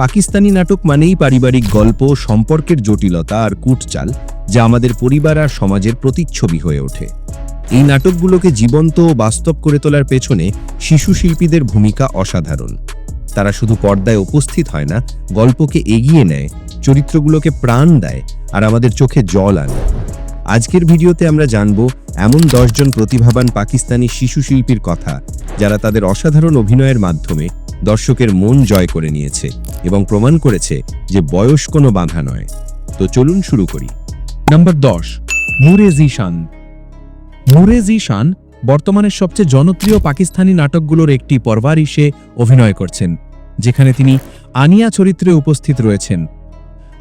পাকিস্তানি নাটক মানেই পারিবারিক গল্প, সম্পর্কের জটিলতা আর কুটচাল, যা আমাদের পরিবার আর সমাজের প্রতিচ্ছবি হয়ে ওঠে। এই নাটকগুলোকে জীবন্ত ও বাস্তব করে তোলার পেছনে শিশু শিল্পীদের ভূমিকা অসাধারণ। তারা শুধু পর্দায় উপস্থিত হয় না, গল্পকে এগিয়ে নেয়, চরিত্রগুলোকে প্রাণ দেয় আর আমাদের চোখে জল আনে। আজকের ভিডিওতে আমরা জানব এমন দশজন প্রতিভাবান পাকিস্তানি শিশু শিল্পীর কথা, যারা তাদের অসাধারণ অভিনয়ের মাধ্যমে দর্শকের মন জয় করে নিয়েছে এবং প্রমাণ করেছে যে বয়স কোনো বাধা নয়। তো চলুন শুরু করি। নাম্বার দশ মুরে জিশান মুরে জিশান বর্তমানের সবচেয়ে জনপ্রিয় পাকিস্তানি নাটকগুলোর একটি পরবারিশে অভিনয় করছেন, যেখানে তিনি আনিয়া চরিত্রে উপস্থিত রয়েছেন।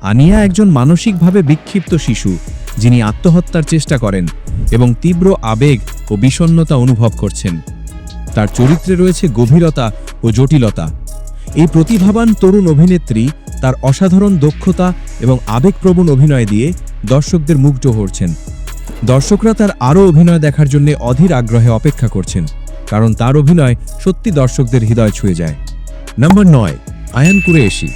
আনিয়া একজন মানসিকভাবে বিক্ষিপ্ত শিশু, যিনি আত্মহত্যার চেষ্টা করেন এবং তীব্র আবেগ ও বিষণ্ণতা অনুভব করছেন। তার চরিত্রে রয়েছে গভীরতা ও জটিলতা। এই প্রতিভাবান তরুণ অভিনেত্রী তার অসাধারণ দক্ষতা এবং আবেগপ্রবণ অভিনয় দিয়ে দর্শকদের মুগ্ধ করছেন। দর্শকরা তার আরও অভিনয় দেখার জন্য অধীর আগ্রহে অপেক্ষা করছেন, কারণ তার অভিনয় সত্যি দর্শকদের হৃদয় ছুঁয়ে যায়। নাম্বার নয়, আয়ান কুরেশি।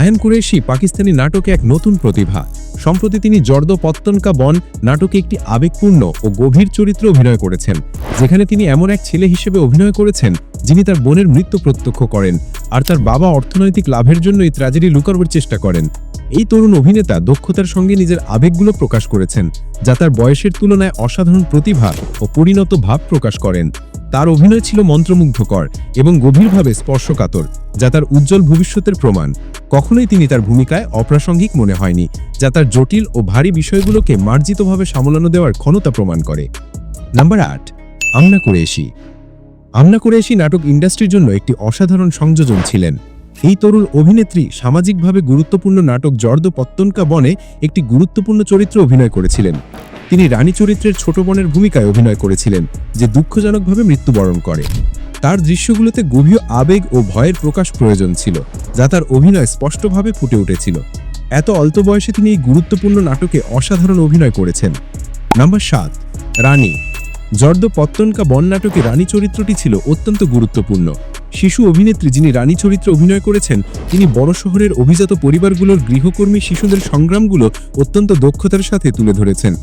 আয়ান কুরেশি পাকিস্তানি নাটকে এক নতুন প্রতিভা। সম্প্রতি তিনি জর্দ পত্তনকা বন নাটকে একটি আবেগপূর্ণ ও গভীর চরিত্র অভিনয় করেছেন, যেখানে তিনি এমন এক ছেলে হিসেবে অভিনয় করেছেন যিনি তার বোনের মৃত্যু প্রত্যক্ষ করেন আর তার বাবা অর্থনৈতিক লাভের জন্য এই ট্র্যাজেডি লুকানোর চেষ্টা করেন। এই তরুণ অভিনেতা দক্ষতার সঙ্গে নিজের আবেগগুলো প্রকাশ করেছেন, যা তার বয়সের তুলনায় অসাধারণ প্রতিভা ও পরিণত ভাব প্রকাশ করেন। তার অভিনয় ছিল মন্ত্রমুগ্ধকর এবং গভীরভাবে স্পর্শকাতর, যা তার উজ্জ্বল ভবিষ্যতের প্রমাণ। কখনোই তিনি তার ভূমিকায় অপ্রাসঙ্গিক মনে হয়নি, যা তার জটিল ও ভারী বিষয়গুলোকে মার্জিতভাবে সামলানো দেওয়ার ক্ষমতা প্রমাণ করে। নাম্বার আট আমনা কুরেশি। আমনা কুরেশি নাটক ইন্ডাস্ট্রির জন্য একটি অসাধারণ সংযোজন ছিলেন। এই তরুণ অভিনেত্রী সামাজিকভাবে গুরুত্বপূর্ণ নাটক জর্দ পত্তনকা বনে একটি গুরুত্বপূর্ণ চরিত্র অভিনয় করেছিলেন। তিনি রানী চরিত্রের ছোট বোনের ভূমিকায় অভিনয় করেছিলেন, যে দুঃখজনকভাবে মৃত্যুবরণ করে। তার দৃশ্যগুলোতে গভীর আবেগ ও ভয়ের প্রকাশ প্রয়োজন ছিল, যা তার অভিনয় স্পষ্টভাবে ফুটে উঠেছিল। এত অল্প বয়সে তিনি এই গুরুত্বপূর্ণ নাটকে অসাধারণ অভিনয় করেছেন। নাম্বার সাত, রানী। জর্দ পত্তনকা বন নাটকে রানী চরিত্রটি ছিল অত্যন্ত গুরুত্বপূর্ণ। শিশু অভিনেত্রী যিনি রানী চরিত্রে অভিনয় করেছেন, তিনি বড় শহরের অভিজাত পরিবারগুলোর গৃহকর্মী শিশুদের সংগ্রামগুলো অত্যন্ত দক্ষতার সাথে তুলে ধরেছেন।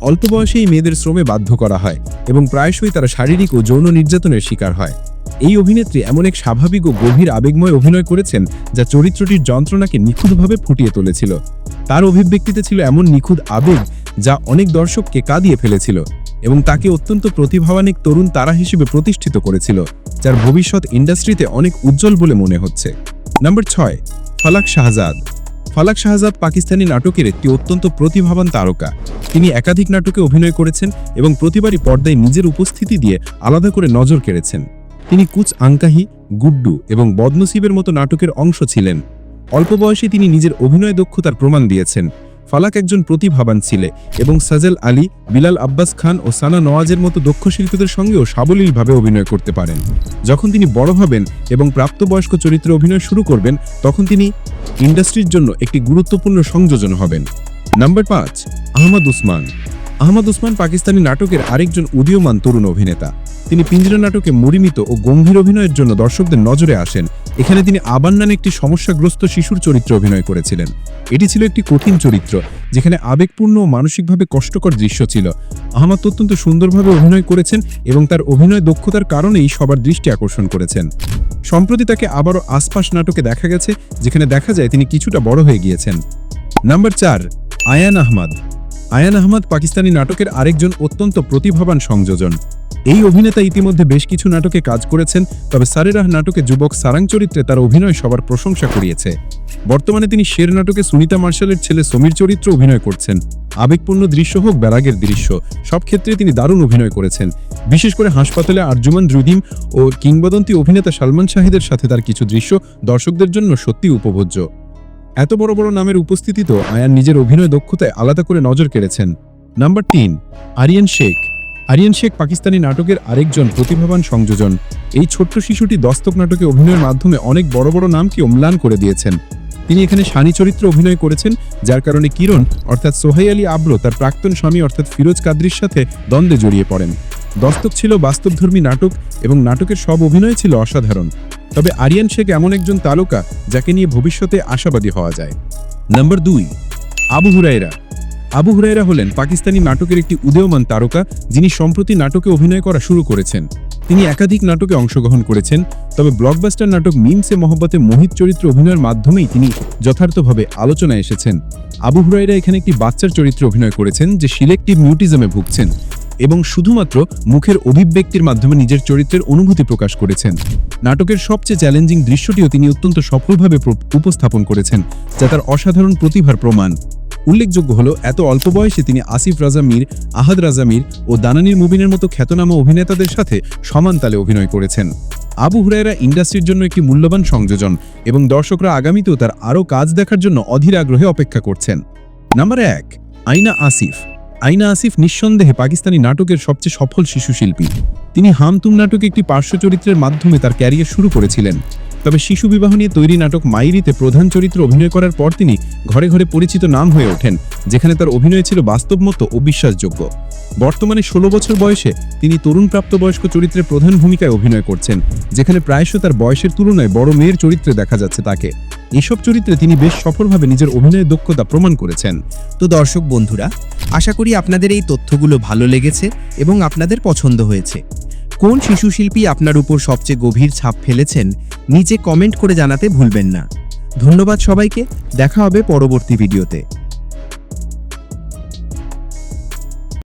অল্প বয়সে এই মেয়েদের শ্রমে বাধ্য করা হয় এবং প্রায়শই তারা শারীরিক ও যৌন নির্যাতনের শিকার হয়। এই অভিনেত্রী এমন এক স্বাভাবিক ও গভীর আবেগময় অভিনয় করেছেন, যা চরিত্রটির যন্ত্রণাকে নিখুঁতভাবে ফুটিয়ে তুলেছিল। তার অভিব্যক্তিতে ছিল এমন নিখুঁত আবেগ যা অনেক দর্শককে কাঁদিয়ে ফেলেছিল এবং তাকে অত্যন্ত প্রতিভাবান এক তরুণ তারা হিসেবে প্রতিষ্ঠিত করেছিল, যার ভবিষ্যৎ ইন্ডাস্ট্রিতে অনেক উজ্জ্বল বলে মনে হচ্ছে। নাম্বার ছয়, ফালাক শাহজাদ। ফালাক শাহজাদ পাকিস্তানি নাটকের একটি অত্যন্ত প্রতিভাবান তারকা। তিনি একাধিক নাটকে অভিনয় করেছেন এবং প্রতিবারই পর্দায় নিজের উপস্থিতি দিয়ে আলাদা করে নজর কেড়েছেন। তিনি কুচ আঙ্কাহি গুড্ডু এবং বদনসিবের মতো নাটকের অংশ ছিলেন। অল্প বয়সে তিনি নিজের অভিনয় দক্ষতার প্রমাণ দিয়েছেন। ফালাক একজন প্রতিভাবান ছিলে এবং সাজেল আলী, বিলাল আব্বাস খান ও সানা নওয়াজের মতো দক্ষ শিল্পীদের সঙ্গেও সাবলীলভাবে অভিনয় করতে পারেন। যখন তিনি বড় হবেন এবং প্রাপ্তবয়স্ক চরিত্রে অভিনয় শুরু করবেন, তখন তিনি ইন্ডাস্ট্রির জন্য একটি গুরুত্বপূর্ণ সংযোজন হবেন। নাম্বার পাঁচ, আহমদ উসমান। আহমদ উসমান পাকিস্তানি নাটকের আরেকজন উদীয়মান তরুণ অভিনেতা। তিনি পিঞ্জরা নাটকে মরিমিত ও গম্ভীর অভিনয়ের জন্য দর্শকদের নজরে আসেন এখানে তিনি আবান নামে একটি সমস্যাগ্রস্ত শিশুর চরিত্রে অভিনয় করেছিলেন। এটি ছিল একটি কঠিন চরিত্র, যেখানে আবেগপূর্ণ ও মানসিকভাবে কষ্টকর দৃশ্য ছিল। আহমদ অত্যন্ত সুন্দরভাবে অভিনয় করেছেন এবং তার অভিনয় দক্ষতার কারণেই সবার দৃষ্টি আকর্ষণ করেছেন। সম্প্রতি তাকে আবারও আশপাশ নাটকে দেখা গেছে, যেখানে দেখা যায় তিনি কিছুটা বড় হয়ে গিয়েছেন। নাম্বার চার, আয়ান আহমদ। আয়ান আহমদ পাকিস্তানি নাটকের আরেকজন অত্যন্ত প্রতিভাবান সংযোজন। এই অভিনেতা ইতিমধ্যে বেশ কিছু নাটকে কাজ করেছেন, তবে সারেরাহ নাটকে যুবক সারাং চরিত্রে তার অভিনয় সবার প্রশংসা কুড়িয়েছে। বর্তমানে তিনি শের নাটকে সুনিতা মার্শালের ছেলে সমীর চরিত্র অভিনয় করছেন। আবেগপূর্ণ দৃশ্য হোক ব্যারাগের দৃশ্য, সব ক্ষেত্রে তিনি দারুণ অভিনয় করেছেন। বিশেষ করে হাসপাতালে আর্জুমান দ্রুদিম ও কিংবদন্তি অভিনেতা সালমান শাহিদের সাথে তার কিছু দৃশ্য দর্শকদের জন্য সত্যি উপভোজ্য। এত বড় বড় নামের উপস্থিতিতেও আয়ান নিজের অভিনয় দক্ষতায় আলাদা করে নজর কেড়েছেন। নাম্বার তিন, আরিয়ান শেখ। আরিয়ান শেখ পাকিস্তানি নাটকের আরেকজন প্রতিভাবান সংযোজন। এই ছোট্ট শিশুটি দস্তক নাটকে অভিনয়ের মাধ্যমে অনেক বড় বড় নামকে অম্লান করে দিয়েছেন। তিনি এখানে সানি চরিত্র অভিনয় করেছেন, যার কারণে কিরণ, অর্থাৎ সোহাই আলী আব্রো, তার প্রাক্তন স্বামী, অর্থাৎ ফিরোজ কাদরির সাথে দ্বন্দ্বে জড়িয়ে পড়েন। দস্তক ছিল বাস্তবধর্মী নাটক এবং নাটকের সব অভিনয় ছিল অসাধারণ। তবে আরিয়ান শেখ এমন একজন তারকা যাকে নিয়ে ভবিষ্যতে আশাবাদী হওয়া যায়। নাম্বার দুই, আবু হুরাইরা আবু হুরাইরা হলেন পাকিস্তানি নাটকের একটি উদীয়মান তারকা যিনি সম্প্রতি নাটকে অভিনয় করা শুরু করেছেন। তিনি একাধিক নাটকে অংশগ্রহণ করেছেন, তবে ব্লকবাস্টার নাটক মিমসে মহব্বতে মোহিত চরিত্রে অভিনয়ের মাধ্যমেই তিনি যথার্থভাবে আলোচনায় এসেছেন। আবু হুরাইরা এখানে একটি বাচ্চার চরিত্রে অভিনয় করেছেন যে সিলেক্টিভ মিউটিজমে ভুগছেন এবং শুধুমাত্র মুখের অভিব্যক্তির মাধ্যমে নিজের চরিত্রের অনুভূতি প্রকাশ করেছেন। নাটকের সবচেয়ে চ্যালেঞ্জিং দৃশ্যটিও তিনি অত্যন্ত সফলভাবে উপস্থাপন করেছেন, যা তার অসাধারণ প্রতিভার প্রমাণ। উল্লেখযোগ্য হলো, এত অল্প বয়সে তিনি আসিফ রাজা মীর, আহাদ রাজা মীর ও দানানির মুবিনের মতো খ্যাতনামা অভিনেতাদের সাথে সমান তালে অভিনয় করেছেন। আবু হুরায়রা ইন্ডাস্ট্রির জন্য একটি মূল্যবান সংযোজন এবং দর্শকরা আগামীতেও তার আরও কাজ দেখার জন্য অধীর আগ্রহে অপেক্ষা করছেন। নাম্বার এক, আইনা আসিফ। আইনা আসিফ নিঃসন্দেহে পাকিস্তানি নাটকের সবচেয়ে সফল শিশু শিল্পী তিনি হামতুম নাটকে একটি পার্শ্ব চরিত্রের মাধ্যমে তার ক্যারিয়ার শুরু করেছিলেন। তবে শিশু বিবাহ নিয়ে তৈরি নাটক মাইরিতে প্রধান চরিত্র অভিনয় করার পর তিনি ঘরে ঘরে পরিচিত নাম হয়ে ওঠেন, যেখানে তার অভিনয় ছিল বাস্তবমত ও বিশ্বাসযোগ্য। বর্তমানে ষোলো বছর বয়সে তিনি তরুণ প্রাপ্তবয়স্ক চরিত্রে প্রধান ভূমিকায় অভিনয় করছেন, যেখানে প্রায়শ তার বয়সের তুলনায় বড় মেয়ের চরিত্রে দেখা যাচ্ছে তাকে। এসব চরিত্রে তিনি বেশ সফলভাবে নিজের অভিনয়ের দক্ষতা প্রমাণ করেছেন। তো দর্শক বন্ধুরা, আশা করি আপনাদের এই তথ্যগুলো ভালো লেগেছে এবং আপনাদের পছন্দ হয়েছে। কোন শিশু শিল্পী আপনার উপর সবচেয়ে গভীর ছাপ ফেলেছেন নিচে কমেন্ট করে জানাতে ভুলবেন না। ধন্যবাদ সবাইকে, দেখা হবে পরবর্তী ভিডিওতে।